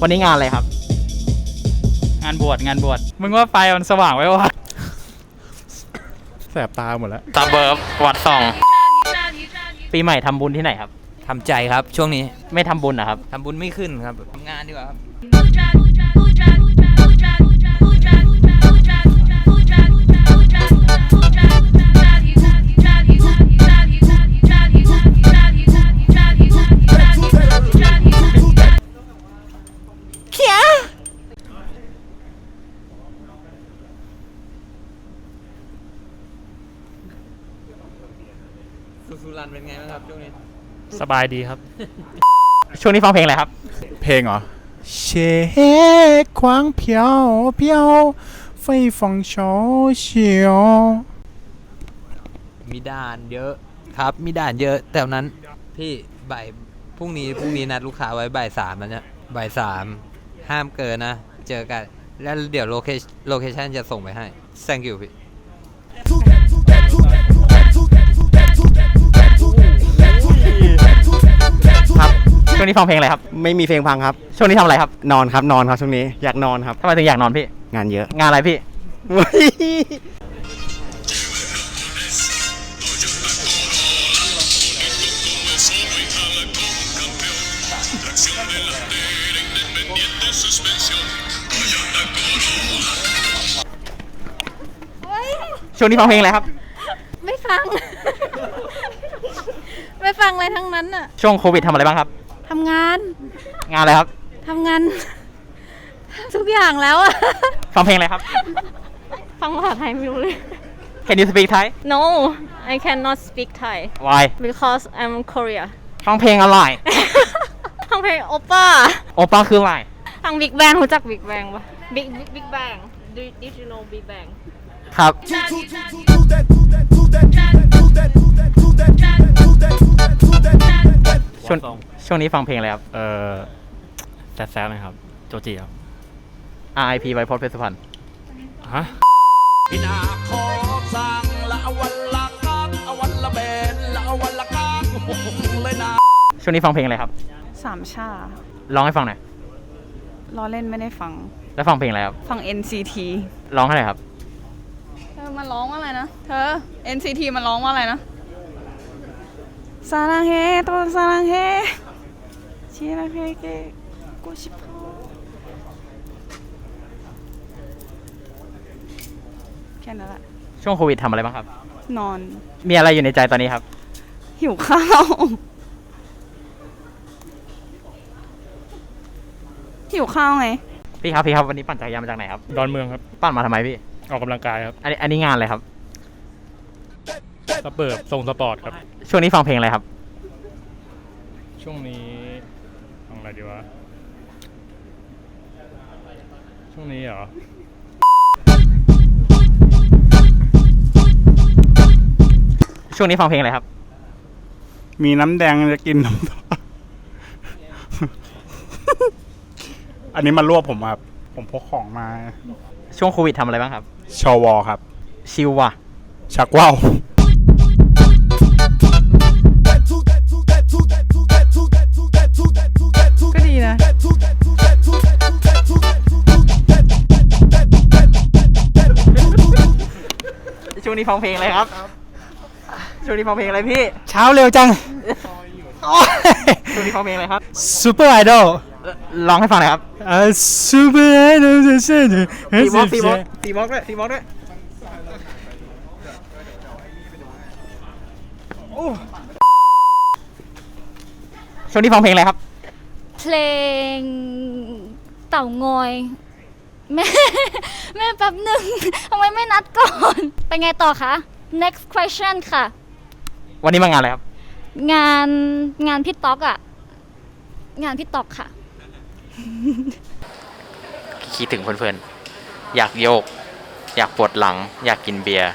วันนี้งานอะไรครับ งานบวชงานบวชมึงว่าไฟมันสว่างไว้วะแสบตาหมดแล้ว ตาเบิร์บวัดสองปีใหม่ทำบุญที่ไหนครับ ทำใจครับช่วงนี้ไม่ทำบุญนะครับ ทำบุญไม่ขึ้นครับทำงานดีกว่าครับ สุรันเป็นไงบ้างครับช่วงนี้สบายดีครับ ช่วงนี้ฟังเพลงอะไรครับ เพลงเหรอเชควางเพียวเพียวไฟฟองโชเฉียวมีด่านเยอะครับ มีด่านเยอะ แต่วันนั้นพี่บ่ายพรุ่งนี้พรุ่งนี้นัดลูกค้าไว้บ่ายสามแล้วเนี่ยบ่ายสามห้ามเกินนะ เจอกัน แล้วเดี๋ยวโลเคชโลเคชันจะส่งไปให้ thank you พี่ ช่วงนี้ฟังเพลงอะไรครับ ไม่มีเพลงพังครับ ช่วงนี้ทำอะไรครับ นอนครับ นอนครับช่วงนี้ อยากนอนครับ ทำไมถึงอยากนอนพี่ งานเยอะ งานอะไรพี่ช่วงนี้ฟังเพลงอะไรครับ ไม่ฟัง ไม่ฟังอะไรทั้งนั้นอะช่วงโควิดทำอะไรบ้างครับ ทำงานงานอะไรครับทำงานทุกอย่างแล้วอะฟังเพลงอะไรครับ ฟังภาษาไทยไม่รู้เลย Can you speak Thai No I cannot speak Thai Why because I'm Korea ฟังเพลงอะไรฟังเพลงโอป้าโอป้าคืออะไรฟัง Big Bang รู้จัก Big Bang ปะ Big Big Big Bang Do Did you know Big Bang ครับ ช่วงนี้ฟังเพลงอะไรครับ เออแซดๆนะครับ โจจีครับ RIP ไวโพจน์เพชรสุพรรณฮะพี่นาขอสั่งละวันละกันวันละเบนละวันละกันเลยนะช่วงนี้ฟังเพลงอะไรครับ สามชาร้องให้ฟังหน่อยล้อเล่นไม่ได้ฟัง แล้วฟังเพลงอะไรครับ ฟัง NCT ร้องให้หน่อยครับ เธอมันร้องว่าอะไรนะ เธอ NCT มันร้องว่าอะไรนะซาลังเฮตัวซาลังเฮ ชิลังเฮเกกูชิพอแค่นั้นแหละช่วงโควิดทำอะไรบ้างครับ นอน มีอะไรอยู่ในใจตอนนี้ครับ หิวข้าว หิวข้าวไง พี่ครับพี่ครับวันนี้ปั่นจักรยานมาจากไหนครับ ดอนเมืองครับ ปั่นมาทำไมพี่ ออกกำลังกายครับอันนี้อันนี้งานอะไรครับ สเปิร์บส่งสปอร์ตครับ ช่วงนี้ฟังเพลงอะไรครับ ช่วงนี้ฟัง อะไรดีวะ ช่วงนี้เหรอช่วงนี้ฟังเพลงอะไรครับ มีน้ำแดงจะกินน้ำตาอันนี้มารวบผมครับ ผมพกของมา ช่วงโควิดทำอะไรบ้างครับ ชวครับ ชิลว่ะ ชักว่าว นี้ฟังเพลงอะไรครับ ช่วงนี้ฟังเพลงอะไรพี่ เช้าเร็วจังช่วงนี้ฟังเพลงอะไรครับซูเปอร์ไอดอลร้องให้ฟังหน่อยครับอ่าซูเปอร์ไอดอลจะเส้นตีบล็อกตีบล็อกตีบล็อกด้วยตีบล็อกด้วยช่วงนี้ฟังเพลงอะไรครับ เพลงเต่างอย แม่ แม่แป๊บหนึ่งทำไมไม่นัดก่อน ไปไงต่อคะ next question ค่ะ วันนี้มางานอะไรครับ งานงานพี่ต๊อกอะงานพี่ต๊อกค่ะ คิดถึงเพื่อนๆ อยากโยก อยากปวดหลัง อยากกินเบียร์